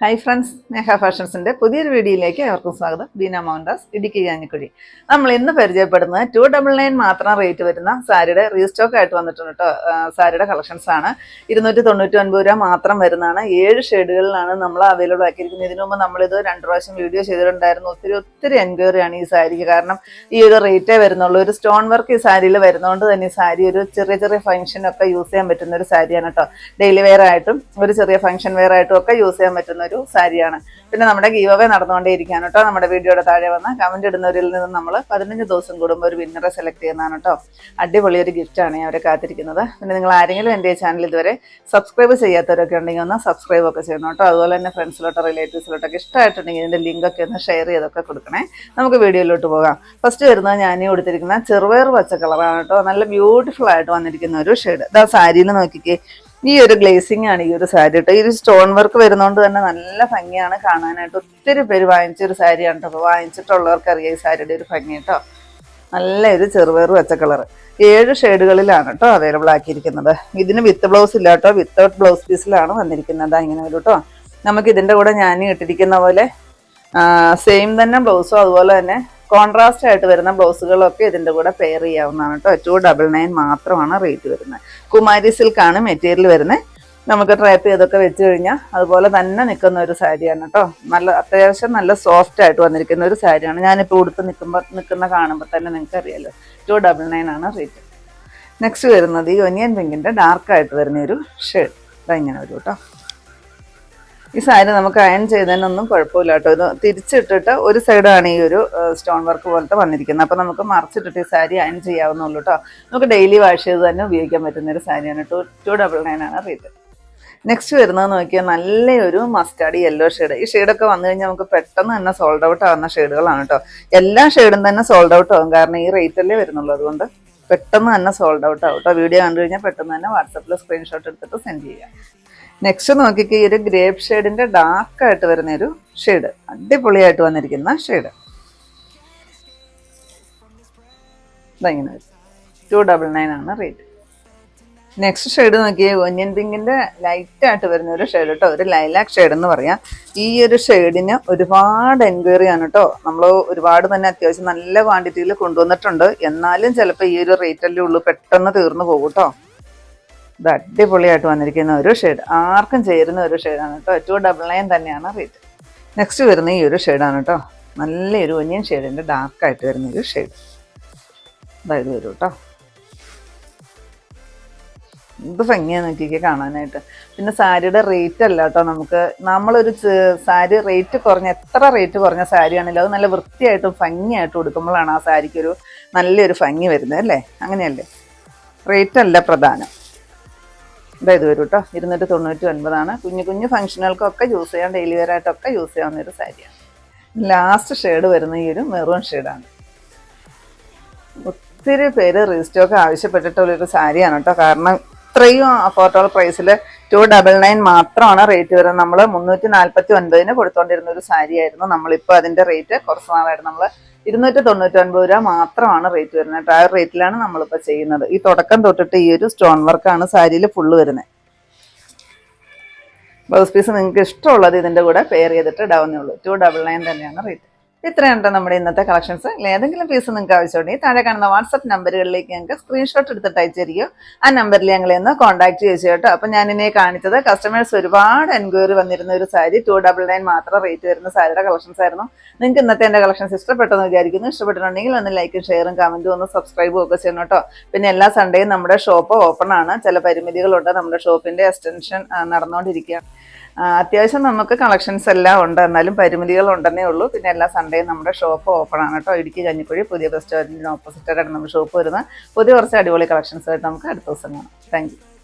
Hi friends Neha ഫാഷൻസിന്റെ പുതിയൊരു വീഡിയോയിലേക്ക് അവർക്കും സ്വാഗതം. ബീന മോഹൻദാസ് ഇടുക്കി കാഞ്ഞിക്കുഴി. നമ്മൾ ഇന്ന് പരിചയപ്പെടുന്നത് ടു ഡബിൾ നയൻ മാത്രം റേറ്റ് വരുന്ന സാരിയുടെ റീസ്റ്റോക്ക് ആയിട്ട് വന്നിട്ടുണ്ട് കേട്ടോ സാരിയുടെ കളക്ഷൻസ് ആണ്. ഇരുന്നൂറ്റി തൊണ്ണൂറ്റി ഒൻപത് രൂപ മാത്രം വരുന്നതാണ്. ഏഴ് ഷെയ്ഡുകളിലാണ് നമ്മൾ അവൈലബിൾ ആക്കിയിരിക്കുന്നത്. ഇതിനു മുമ്പ് നമ്മളിത് രണ്ട് പ്രാവശ്യം വീഡിയോ ചെയ്തിട്ടുണ്ടായിരുന്നു. ഒത്തിരി ഒത്തിരി എൻക്വയറി ആണ് ഈ സാരിക്ക്. കാരണം ഈ ഒരു റേറ്റേ വരുന്നുള്ളൂ. ഒരു സ്റ്റോൺ വർക്ക് ഈ സാരിയിൽ വരുന്നതുകൊണ്ട് തന്നെ ഈ സാരി ഒരു ചെറിയ ചെറിയ ഫംഗ്ഷനൊക്കെ യൂസ് ചെയ്യാൻ പറ്റുന്ന ഒരു സാരിയാണ് കേട്ടോ ഡെയിലി വെയർ ആയിട്ടും ഒരു ചെറിയ ഫംഗ്ഷൻ വെയർ ആയിട്ടും ഒക്കെ യൂസ് ചെയ്യാൻ പറ്റുന്ന ഒരു സാരിയാണ്. പിന്നെ നമ്മുടെ ഗീവ് അവേ നടന്നുകൊണ്ടേയിരിക്കുകയാണ് കേട്ടോ. നമ്മുടെ വീഡിയോയുടെ താഴെ വന്ന കമന്റ് ഇടുന്നവരിൽ നിന്ന് നമ്മൾ പതിനഞ്ച് ദിവസം കൂടുമ്പോൾ ഒരു വിന്നറെ സെലക്ട് ചെയ്യുന്നതാണ് കേട്ടോ. അടിപൊളി ഒരു ഗിഫ്റ്റാണ് അവരെ കാത്തിരിക്കുന്നത്. പിന്നെ നിങ്ങൾ ആരെങ്കിലും എന്റെ ചാനൽ ഇതുവരെ സബ്സ്ക്രൈബ് ചെയ്യാത്തവരൊക്കെ ഉണ്ടെങ്കിൽ ഒന്ന് സബ്സ്ക്രൈബ് ഒക്കെ ചെയ്യണം കേട്ടോ. അതുപോലെ തന്നെ ഫ്രണ്ട്സിലോട്ടോ റിലേറ്റീവ്സിലോട്ടൊക്കെ ഇഷ്ടമായിട്ടുണ്ടെങ്കിൽ ഇതിന്റെ ലിങ്കൊക്കെ ഒന്ന് ഷെയർ ചെയ്തൊക്കെ കൊടുക്കണേ. നമുക്ക് വീഡിയോയിലോട്ട് പോകാം. ഫസ്റ്റ് വരുന്നത് ഞാൻ കൊടുത്തിരിക്കുന്ന ചെറുപയർ പച്ച കളറാണ് കേട്ടോ. നല്ല ബ്യൂട്ടിഫുൾ ആയിട്ട് വന്നിരിക്കുന്ന ഒരു ഷെയ്ഡ് ഇതാ സാരിയിൽ നോക്കിക്കേ. ഈ ഒരു ഗ്ലേസിംഗ് ആണ് ഈ ഒരു സാരി കേട്ടോ ഈ ഒരു സ്റ്റോൺ വർക്ക് വരുന്നതുകൊണ്ട് തന്നെ നല്ല ഭംഗിയാണ് കാണാനായിട്ട്. ഒത്തിരി പേര് വാങ്ങിച്ച ഒരു സാരിയാണ് കേട്ടോ വാങ്ങിച്ചിട്ടുള്ളവർക്ക് അറിയാം ഈ സാരിയുടെ ഒരു ഭംഗി കേട്ടോ നല്ല ഒരു ചെറുപയർ പച്ച കളർ ഏഴ് ഷെയ്ഡുകളിലാണ് കേട്ടോ അവൈലബിൾ ആക്കിയിരിക്കുന്നത്. ഇതിന് വിത്ത് ബ്ലൗസ് ഇല്ല കേട്ടോ വിത്തൗട്ട് ബ്ലൗസ് പീസിലാണ് വന്നിരിക്കുന്നത്. ഇങ്ങനെ ഒരു കേട്ടോ നമുക്ക് ഇതിന്റെ കൂടെ ഞാൻ ഇട്ടിരിക്കുന്ന പോലെ സെയിം തന്നെ ബ്ലൗസും അതുപോലെ തന്നെ കോൺട്രാസ്റ്റ് ആയിട്ട് വരുന്ന ബ്ലൗസുകളൊക്കെ ഇതിന്റെ കൂടെ പെയർ ചെയ്യാവുന്നതാണ് കേട്ടോ. ടു ഡബിൾ നയൻ മാത്രമാണ് റേറ്റ് വരുന്നത്. കുമാരി സിൽക്കാണ് മെറ്റീരിയൽ വരുന്നത്. നമുക്ക് ട്രാപ്പ് ചെയ്തൊക്കെ വെച്ച് കഴിഞ്ഞാൽ അതുപോലെ തന്നെ നിൽക്കുന്ന ഒരു സാരിയാണ് കേട്ടോ. നല്ല അത്യാവശ്യം നല്ല സോഫ്റ്റ് ആയിട്ട് വന്നിരിക്കുന്ന ഒരു സാരിയാണ് ഞാനിപ്പോൾ ഉടുത്ത് നിൽക്കുമ്പോൾ നിൽക്കുന്ന കാണുമ്പോൾ തന്നെ നിങ്ങൾക്ക് അറിയാലോ ടു ഡബിൾ നയൻ ആണ് റേറ്റ് നെക്സ്റ്റ് വരുന്നത് ഈ ഒനിയൻ പിങ്കിന്റെ ഡാർക്കായിട്ട് വരുന്ന ഒരു ഷെയ്ഡ് ഇങ്ങനെ വരും കേട്ടോ. ഈ സാരി നമുക്ക് അയൺ ചെയ്തതിനൊന്നും കുഴപ്പമില്ല കേട്ടോ. ഇത് തിരിച്ചിട്ടിട്ട് ഒരു സൈഡാണ് ഈ ഒരു സ്റ്റോൺ വർക്ക് പോലത്തെ വന്നിരിക്കുന്നത്. അപ്പോൾ നമുക്ക് മറിച്ചിട്ടിട്ട് ഈ സാരി അയൺ ചെയ്യാവുന്നുള്ളൂ കേട്ടോ. നമുക്ക് ഡെയിലി വാഷ് ചെയ്ത് തന്നെ ഉപയോഗിക്കാൻ പറ്റുന്ന ഒരു സാരിയാണ്. ടു ടു ഡബിൾ നയൻ ആണ് റേറ്റ് നെക്സ്റ്റ് വരുന്നത് നോക്കിയാൽ നല്ലൊരു മസ്റ്റാർഡ് യെല്ലോ ഷെയ്ഡ്. ഈ ഷെയ്ഡൊക്കെ വന്നു കഴിഞ്ഞാൽ നമുക്ക് പെട്ടെന്ന് തന്നെ സോൾഡ് ഔട്ട് ആവുന്ന ഷെയ്ഡുകളാണ് കേട്ടോ. എല്ലാ ഷെയ്ഡും തന്നെ സോൾഡ് ഔട്ട് ആവും. കാരണം ഈ റേറ്റല്ലേ വരുന്നുള്ളൂ. അതുകൊണ്ട് പെട്ടെന്ന് തന്നെ സോൾഡ് ഔട്ട് ആവും കേട്ടോ. വീഡിയോ കണ്ടു കഴിഞ്ഞാൽ പെട്ടെന്ന് തന്നെ വാട്സപ്പിൽ സ്ക്രീൻഷോട്ട് എടുത്തിട്ട് സെൻഡ് ചെയ്യാം. നെക്സ്റ്റ് നോക്കിക്കേ ഒരു ഗ്രേപ്പ് ഷെയ്ഡിന്റെ ഡാർക്ക് ആയിട്ട് വരുന്ന ഒരു ഷെയ്ഡ് അടിപൊളിയായിട്ട് വന്നിരിക്കുന്ന ഷെയ്ഡ് ഇതെങ്ങനെ ടു ഡബിൾ നയൻ ആണ് റേറ്റ് നെക്സ്റ്റ് ഷെയ്ഡ് നോക്കിയേ പിങ്കിന്റെ ലൈറ്റ് ആയിട്ട് വരുന്ന ഒരു ഷെയ്ഡ് കേട്ടോ ഒരു ലൈലാക്ക് ഷെയ്ഡ് എന്ന് പറയാം. ഈ ഒരു ഷെയ്ഡിന് ഒരുപാട് എൻക്വയറി ആണ് കേട്ടോ നമ്മൾ ഒരുപാട് തന്നെ അത്യാവശ്യം നല്ല ക്വാണ്ടിറ്റിയിൽ കൊണ്ടുവന്നിട്ടുണ്ട്. എന്നാലും ചിലപ്പോൾ ഈ ഒരു റേറ്റ് അല്ലേ ഉള്ളൂ. പെട്ടെന്ന് തീർന്നു പോകും കേട്ടോ ഇത് അടിപൊളിയായിട്ട് വന്നിരിക്കുന്ന ഒരു ഷെയ്ഡ് ആർക്കും ചേരുന്ന ഒരു ഷെയ്ഡാണ് കേട്ടോ. ടു ഡബിൾ നയൻ തന്നെയാണ് റേറ്റ് നെക്സ്റ്റ് വരുന്ന ഈ ഒരു ഷെയ്ഡാണ് കേട്ടോ. നല്ലൊരു ഒനിയൻ ഷെയ്ഡിന്റെ ഡാർക്കായിട്ട് വരുന്ന ഒരു ഷെയ്ഡ് അതായത് വരും കേട്ടോ. ഇത് ഭംഗിയാണ് നോക്കിയൊക്കെ കാണാനായിട്ട്. പിന്നെ സാരിയുടെ റേറ്റ് അല്ല കേട്ടോ നമുക്ക്. നമ്മളൊരു സാരി റേറ്റ് കുറഞ്ഞ എത്ര റേറ്റ് കുറഞ്ഞ സാരിയാണെങ്കിലും അത് നല്ല വൃത്തിയായിട്ടും ഭംഗിയായിട്ടും കൊടുക്കുമ്പോഴാണ് ആ സാരിക്കൊരു നല്ലൊരു ഭംഗി വരുന്നത് അല്ലേ? അങ്ങനെയല്ലേ? റേറ്റ് അല്ല പ്രധാനം. ഇതായത് വരും കേട്ടോ ഇരുന്നൂറ്റി തൊണ്ണൂറ്റി ഒൻപതാണ് കുഞ്ഞു കുഞ്ഞു ഫംഗ്ഷനുകൾക്കൊക്കെ യൂസ് ചെയ്യാം. ഡെയിലി വെയർ ആയിട്ടൊക്കെ യൂസ് ചെയ്യാവുന്ന ഒരു സാരിയാണ് ലാസ്റ്റ് ഷെയ്ഡ് വരുന്ന ഈ ഒരു മെറൂൺ ഷെയ്ഡാണ് ഒത്തിരി പേര് റീസ്റ്റോക്ക് ആവശ്യപ്പെട്ടിട്ടുള്ള ഒരു സാരിയാണ് കേട്ടോ കാരണം ഇത്രയും അഫോർഡബിൾ പ്രൈസിൽ ടു ഡബിൾ നയൻ മാത്രമാണ് റേറ്റ് വരുന്നത് നമ്മൾ മുന്നൂറ്റി നാൽപ്പത്തി ഒൻപതിന് കൊടുത്തോണ്ടിരുന്ന ഒരു സാരിയായിരുന്നു നമ്മളിപ്പോൾ അതിന്റെ റേറ്റ് കുറച്ച് നാളായിട്ട് നമ്മൾ ഇരുന്നൂറ്റി തൊണ്ണൂറ്റി ഒൻപത് രൂപ മാത്രമാണ് റേറ്റ് വരുന്നത്. കേട്ടോ ആ റേറ്റിലാണ് നമ്മളിപ്പോൾ ചെയ്യുന്നത്. ഈ തുടക്കം തൊട്ടിട്ട് ഈ ഒരു സ്റ്റോൺ വർക്കാണ് സാരിയിൽ ഫുള്ള് വരുന്നത്. ബ്ലൗസ് പീസ് നിങ്ങൾക്ക് ഇഷ്ടമുള്ളത് ഇതിന്റെ കൂടെ പെയർ ചെയ്തിട്ട് ഇടാവുന്നേ ഉള്ളൂ. ടു ഡബിൾ നയൻ തന്നെയാണ് റേറ്റ് ഇത്രയുണ്ട് നമ്മുടെ ഇന്നത്തെ കളക്ഷൻസ്. ഏതെങ്കിലും പീസ് നിങ്ങൾക്ക് ആവശ്യമുണ്ടെങ്കിൽ താഴെ കാണുന്ന വാട്സപ്പ് നമ്പറുകളിലേക്ക് ഞങ്ങൾക്ക് സ്ക്രീൻഷോട്ട് എടുത്തിട്ട് അയച്ചിരിക്കും. ആ നമ്പറിൽ ഞങ്ങൾ ഇന്ന് കോൺടാക്ട് ചെയ്തു കേട്ടോ അപ്പം ഞാനിനെ കാണിച്ചത് കസ്റ്റമേഴ്സ് ഒരുപാട് എൻക്വയറി വന്നിരുന്ന ഒരു സാരി ടു ഡബിൾ നയൻ മാത്രം റേറ്റ് വരുന്ന സാരിയുടെ കളക്ഷൻസ് ആയിരുന്നു. നിങ്ങൾക്ക് ഇന്നത്തെ എന്റെ കളക്ഷൻസ് ഇഷ്ടപ്പെട്ടെന്ന് വിചാരിക്കുന്നു. ഇഷ്ടപ്പെട്ടിട്ടുണ്ടെങ്കിൽ ഒന്ന് ലൈക്കും ഷെയറും കമന്റും ഒന്ന് സബ്സ്ക്രൈബും ഒക്കെ ചെയ്യണം കേട്ടോ. പിന്നെ എല്ലാ സൺഡേയും നമ്മുടെ ഷോപ്പ് ഓപ്പൺ ആണ്. ചില പരിമിതികളുണ്ട്. നമ്മുടെ ഷോപ്പിന്റെ എക്സ്റ്റൻഷൻ നടന്നുകൊണ്ടിരിക്കുകയാണ്. അത്യാവശ്യം നമുക്ക് കളക്ഷൻസ് എല്ലാം ഉണ്ട്. എന്നാലും പരിമിതികൾ ഉണ്ടെന്നേ ഉള്ളൂ. പിന്നെ എല്ലാ സൺഡേയും നമ്മുടെ ഷോപ്പ് ഓപ്പൺ ആണ് കേട്ടോ. ഇടുക്കി കഞ്ഞിക്കുഴി പുതിയ ബസ് ഓപ്പോസിറ്റ് ഓപ്പോസിറ്റായിട്ടാണ് നമ്മുടെ ഷോപ്പ് വരുന്നത്. പുതിയ കുറച്ച് അടിപൊളി കളക്ഷൻസ് ആയിട്ട് നമുക്ക് അടുത്ത ദിവസം കാണാം. താങ്ക്